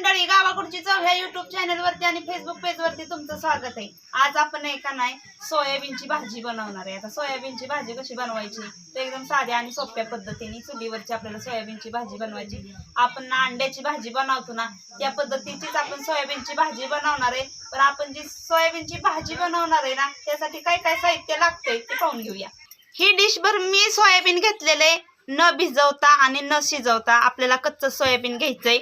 मंडळी गावाकडची चव ह्या युट्यूब चॅनल वरती आणि फेसबुक पेज वरती तुमचं स्वागत आहे. आज आपण आहे का नाही सोयाबीनची भाजी बनवणार आहे. आता सोयाबीनची भाजी कशी बनवायची? तर एकदम साध्या आणि सोप्या पद्धतीने चुलीवरची आपल्याला सोयाबीनची भाजी बनवायची. आपण ना अंड्याची भाजी बनवतो ना त्या पद्धतीचीच आपण सोयाबीनची भाजी बनवणार आहे. पण आपण जी सोयाबीनची भाजी बनवणार आहे ना त्यासाठी काय काय साहित्य लागतंय ते पाहून घेऊया. ही डिशभर मी सोयाबीन घेतलेले न भिजवता आणि न शिजवता आपल्याला कच्चं सोयाबीन घ्यायचंय.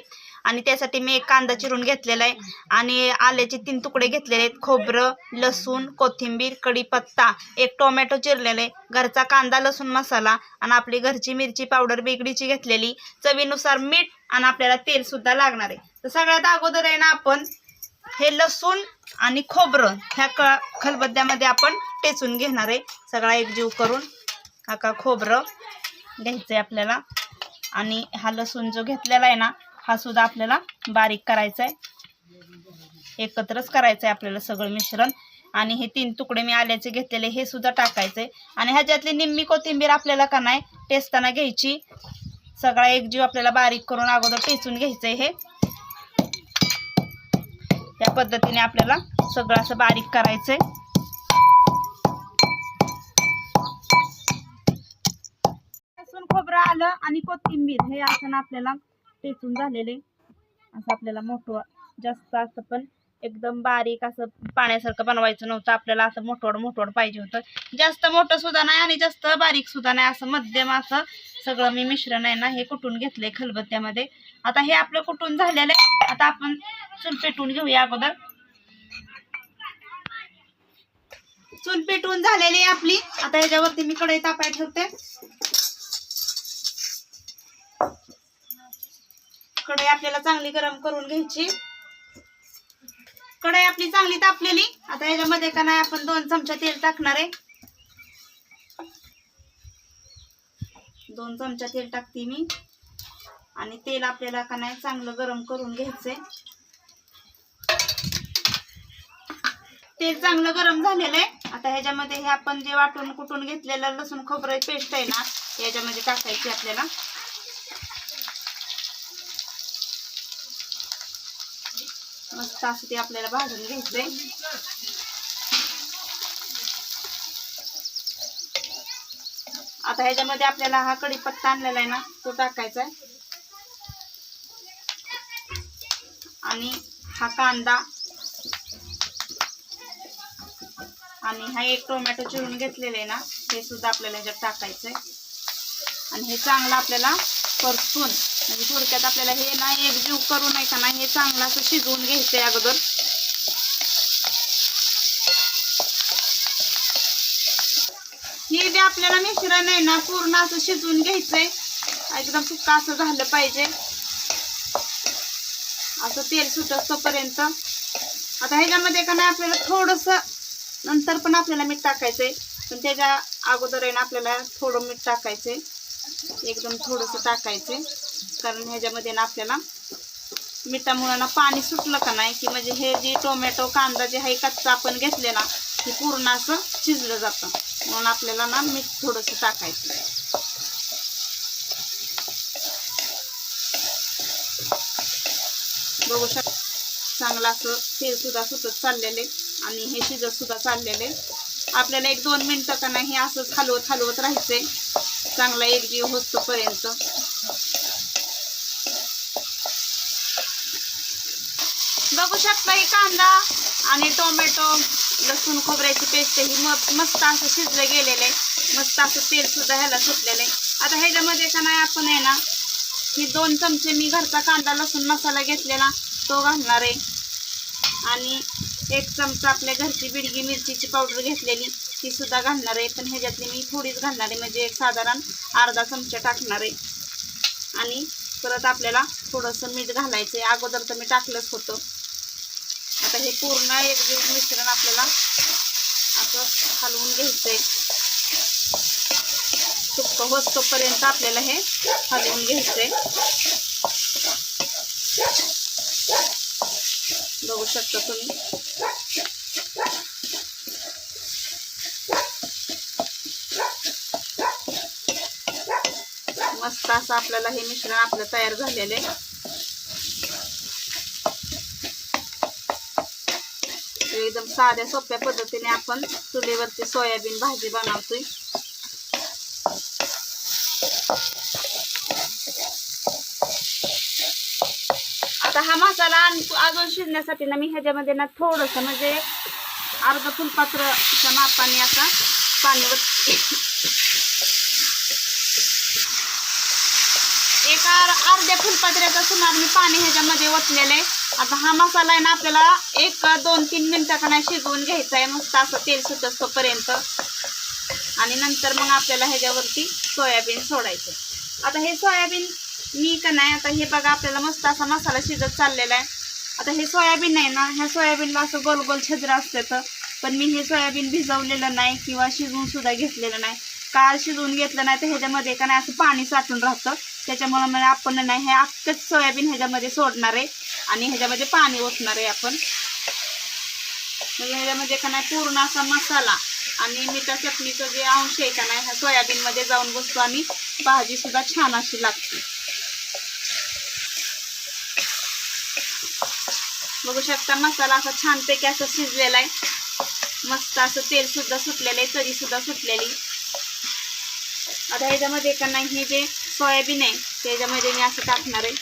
आणि त्यासाठी मी एक कांदा चिरून घेतलेला आहे. आणि आल्याचे तीन तुकडे घेतलेले आहेत. खोबरं लसूण कोथिंबीर कढीपत्ता एक टोमॅटो चिरलेले घरचा कांदा लसूण मसाला आणि आपली घरची मिरची पावडर बेगडीची घेतलेली. चवीनुसार मीठ आणि आपल्याला तेल सुद्धा लागणार आहे. तर सगळ्यात अगोदर आहे ना आपण हे लसूण आणि खोबरं ह्या क खलबद्द्यामध्ये आपण टेचून घेणार आहे. सगळा एकजीव करून हा का खोबरं घ्यायचं आहे आपल्याला. आणि हा लसूण जो घेतलेला आहे ना हा सुद्धा आपल्याला बारीक करायचा आहे एकत्रच करायचं आहे आपल्याला सगळं मिश्रण. आणि हे तीन तुकडे मी आल्याचे घेतलेले हे सुद्धा टाकायचे आणि ह्याच्यातली निम्मी कोथिंबीर आपल्याला का नाही टेचताना घ्यायची. सगळा एक जीव आपल्याला बारीक करून अगोदर टेचून घ्यायचं आहे हे. या पद्धतीने आपल्याला सगळं असं बारीक करायचंय. लसूण खोबरं आलं आणि कोथिंबीर हे असं आपल्याला टेचून झालेले. असं आपल्याला मोठं जास्त असं पण एकदम बारीक असं पाण्यासारखं बनवायचं नव्हतं. आपल्याला असं मोठवड मोठवड पाहिजे होतं. जास्त मोठं सुद्धा नाही आणि जास्त बारीक सुद्धा नाही. असं मध्यम असं सगळं मी मिश्रण आहे ना हे कुटून घेतलंय खलबत्त्यामध्ये. आता हे आपलं कुटून झालेलं आहे. आता आपण चूल पेटून घेऊया अगोदर. चूल पेटून झालेली आपली. आता ह्याच्यावरती मी कढई तापाय ठेवते. कढई आपल्याला चांगली गरम करून घ्यायची. कढई आपली चांगली तापलेली. आता ह्याच्यामध्ये का नाही आपण दोन चमचा तेल टाकणार आहे. दोन चमचा तेल टाकते मी. आणि तेल आपल्याला का नाही चांगलं गरम करून घ्यायचंय. तेल चांगलं गरम झालेलं आहे. आता ह्याच्यामध्ये हे आपण जे वाटून कुटून घेतलेलं लसूण खोबरं पेस्ट आहे ना याच्यामध्ये टाकायची आपल्याला. मस्त असं ते आपल्याला भाजून घ्यायचंय. आता ह्याच्यामध्ये आपल्याला हा कढीपत्ता आणलेला आहे ना तो टाकायचा आहे. आणि हा कांदा. आणि हा एक टोमॅटो चिरून घेतलेला आहे ना हे सुद्धा आपल्याला ह्याच्यात टाकायचं आहे आणि हे चांगलं आपल्याला परतून म्हणजे थोडक्यात आपल्याला हे ना एकजीव करून नाही का नाही हे चांगलं असं शिजवून घ्यायचं आहे अगोदर. हे जे आपल्याला मिश्रण आहे ना पूर्ण असं शिजवून घ्यायचंय. एकदम सुक्का असं झालं पाहिजे. असं तेल सुटत तोपर्यंत आता ह्याच्यामध्ये का नाही आपल्याला थोडस नंतर पण आपल्याला मीठ टाकायचंय. पण त्याच्या अगोदर आहे ना आपल्याला थोडं मीठ टाकायचंय. एकदम थोडंसं टाकायचंय कारण ह्याच्यामध्ये ना आपल्याला मिठामुळं ना पाणी सुटलं का नाही की म्हणजे हे जे टोमॅटो कांदा जे आहे कच्चा आपण घेतले ना हे पूर्ण असं शिजलं जातं. म्हणून आपल्याला ना मीठ थोडंसं टाकायचं बघू शक चांगलं असं तेल सुद्धा सुटत चाललेले आणि हे शिजत सुद्धा चाललेले आपल्याला एक दोन मिनटं का नाही हे असंच हलवत हलवत राहायचंय. चांगला एकजीव होतोपर्यंत बघू शकता ही कांदा आणि टोमॅटो लसूण खोबऱ्याची पेस्ट ही म- मस्त असं शिजलं गेलेलं आहे. मस्त असं तेल सुद्धा ह्याला सुटलेलं आहे. आता ह्याच्यामध्ये का नाही आपण आहे ना ही दोन चमचे मी घरचा कांदा लसूण मसाला घेतलेला तो घालणार आहे. आणि एक चमचा आपल्या घरची बिडगी मिरचीची पावडर घेतलेली. ती सुद्धा घालणार आहे पण ह्याच्यातली मी थोडीच घालणार आहे म्हणजे एक साधारण अर्धा चमचा टाकणार आहे. आणि परत आपल्याला थोडंसं मीठ घालायचं आहे अगोदर तर मी टाकलंच होतं. आता हे पूर्ण एक मिश्रण आपल्याला असं हलवून घ्यायचंय. सुक्क होतोपर्यंत आपल्याला हे हलवून घ्यायचंय. बघू शकता तुम्ही. असं आपल्याला हे मिश्रण आपलं तयार झालेलं आहे. एकदम साध्या सोप्या पद्धतीने आपण चुलीवरती सोयाबीन भाजी बनवतोय. आता हा मसाला अजून शिजण्यासाठी ना मी ह्याच्यामध्ये ना थोडस म्हणजे अर्ध फुलपात्र मापाने असा पाण्यावर वत अर्ध्या फुलपात्र्याचं सुमार मी पाणी ह्याच्यामध्ये ओतलेलं आहे. आता हा मसाला आहे ना आपल्याला एक दोन तीन मिनिटं का नाही शिजवून घ्यायचा आहे. मस्त असं तेल सुटत आणि नंतर मग आपल्याला ह्याच्यावरती सोयाबीन सोडायचं. आता हे सोयाबीन मी का नाही आता हे बघा आपल्याला मस्त असा मसाला शिजत चाललेला आहे. आता हे सोयाबीन आहे ना ह्या सोयाबीनला असं गोल गोल छद्र असतं तर. पण मी हे सोयाबीन भिजवलेलं नाही किंवा शिजवून सुद्धा घेतलेलं नाही. काळ शिजवून घेतलं नाही तर ह्याच्यामध्ये का नाही असं पाणी साठून राहतं. त्याच्यामुळं म्हणजे आपण नाही हे अख्खंच सोयाबीन ह्याच्यामध्ये सोडणार आहे. आणि ह्याच्यामध्ये पाणी ओतणार आहे आपण. म्हणजे ह्याच्यामध्ये का नाही पूर्ण असा मसाला आणि मिठा चटणीचं जे अंश आहे का नाही ह्या सोयाबीनमध्ये जाऊन बसतो आणि भाजी सुद्धा छान अशी लागते. बघू शकता मसाला असा छानपैकी असं शिजलेला आहे. मस्त असं तेल सुद्धा सुटलेलं आहे तरी सुद्धा सुटलेली. आता ह्याच्यामध्ये का नाही हे जे सोयाबीन आहे त्याच्यामध्ये मी असं टाकणार आहे.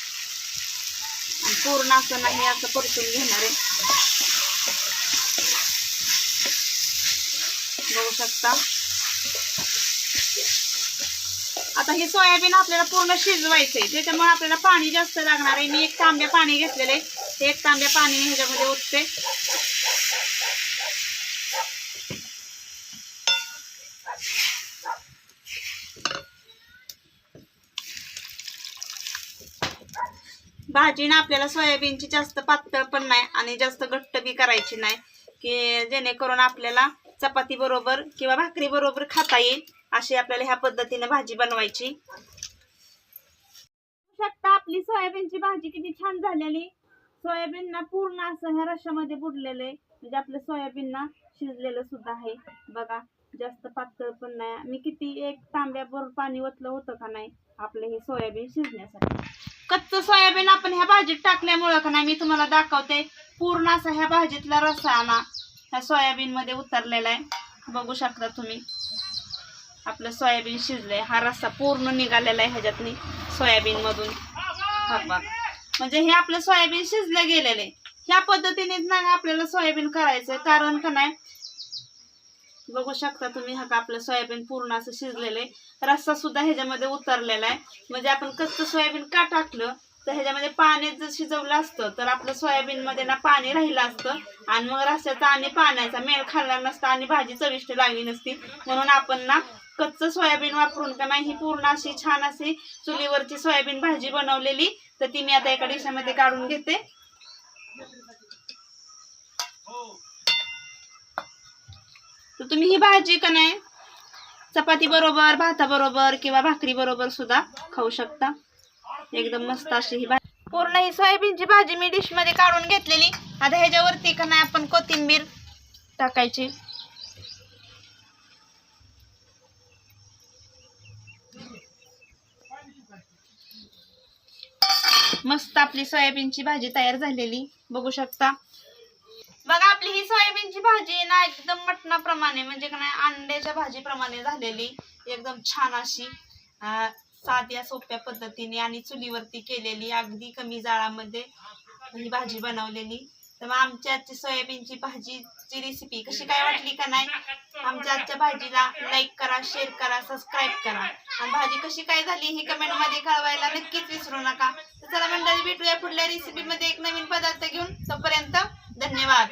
आणि पूर्ण असं नाही असं परतून घेणार आहे. बघू शकता. आता हे सोयाबीन आपल्याला पूर्ण शिजवायचं आहे त्याच्यामुळे आपल्याला पाणी जास्त लागणार आहे. मी एक तांब्या पाणी घेतलेलं आहे. ते एक तांब्या पाणी ह्याच्यामध्ये उठते भाजी ना आपल्याला सोयाबीनची जास्त पातळ पण नाही आणि जास्त घट्ट बी करायची नाही. की जेणेकरून आपल्याला चपाती बरोबर किंवा भाकरी बरोबर खाता येईल अशी आपल्याला ह्या पद्धतीने भाजी बनवायची. शकता आपली सोयाबीनची भाजी किती छान झालेली. सोयाबीन ना पूर्ण असं ह्या रश्यामध्ये बुडलेलं आहे म्हणजे आपलं सोयाबीन ना शिजलेलं सुद्धा आहे. बघा जास्त पातळ पण नाही. मी किती एक तांब्याभर पाणी ओतलं होतं का नाही आपलं हे सोयाबीन शिजण्यासाठी. कच्चं सोयाबीन आपण ह्या भाजीत टाकल्यामुळं का नाही मी तुम्हाला दाखवते पूर्ण असा ह्या भाजीतला रसाना ह्या सोयाबीनमध्ये उतरलेला आहे. बघू शकता तुम्ही. आपलं सोयाबीन शिजलंय. हा रस्सा पूर्ण निघालेला आहे ह्याच्यातनी सोयाबीनमधून. म्हणजे हे आपलं सोयाबीन शिजलं गेलेलं आहे. ह्या पद्धतीने ना आपल्याला सोयाबीन करायचं कारण का नाही बघू शकता तुम्ही हा का आपलं सोयाबीन पूर्ण असं शिजलेलं आहे. रस्सा सुद्धा ह्याच्यामध्ये उतरलेला आहे. म्हणजे आपण कच्चं सोयाबीन का टाकलं? तर ह्याच्यामध्ये पाणी जर शिजवलं असतं तर आपलं सोयाबीन मध्ये ना पाणी राहिलं असतं. आणि मग रस्त्याचा आणि पाण्याचा मेळ खाल्ला नसता आणि भाजी चविष्ट लागली नसती. म्हणून आपण ना कच्चं सोयाबीन वापरून का नाही ही पूर्ण अशी छान अशी चुलीवरची सोयाबीन भाजी बनवलेली. तर ती मी आता एका डिशामध्ये काढून घेते. हो. तर तुम्ही ही भाजी का नाही? चपाती बरोबर भाताबरोबर किंवा भाकरी बरोबर सुद्धा खाऊ शकता. एकदम मस्त अशी ही भाजी. पूर्ण ही सोयाबीनची भाजी मी डिशमध्ये काढून घेतलेली. आता ह्याच्यावरती का नाही आपण कोथिंबीर टाकायची. मस्त आपली सोयाबीनची भाजी तयार झालेली. बघू शकता. बघा आपली ही सोयाबीनची भाजी ना एकदम मटणाप्रमाणे म्हणजे का नाही अंड्याच्या भाजीप्रमाणे झालेली एकदम छान अशी साध्या सोप्या पद्धतीने आणि चुलीवरती केलेली अगदी कमी जाळामध्ये ही भाजी बनवलेली. तर मग आमच्या आजची सोयाबीनची भाजीची रेसिपी कशी काय वाटली का नाही? आमच्या आजच्या भाजीला लाईक करा शेअर करा सबस्क्राईब करा. आणि भाजी कशी काय झाली ही कमेंटमध्ये कळवायला नक्कीच विसरू नका. तर चला मंडळी भेटूया पुढल्या रेसिपी मध्ये एक नवीन पदार्थ घेऊन. तोपर्यंत धन्यवाद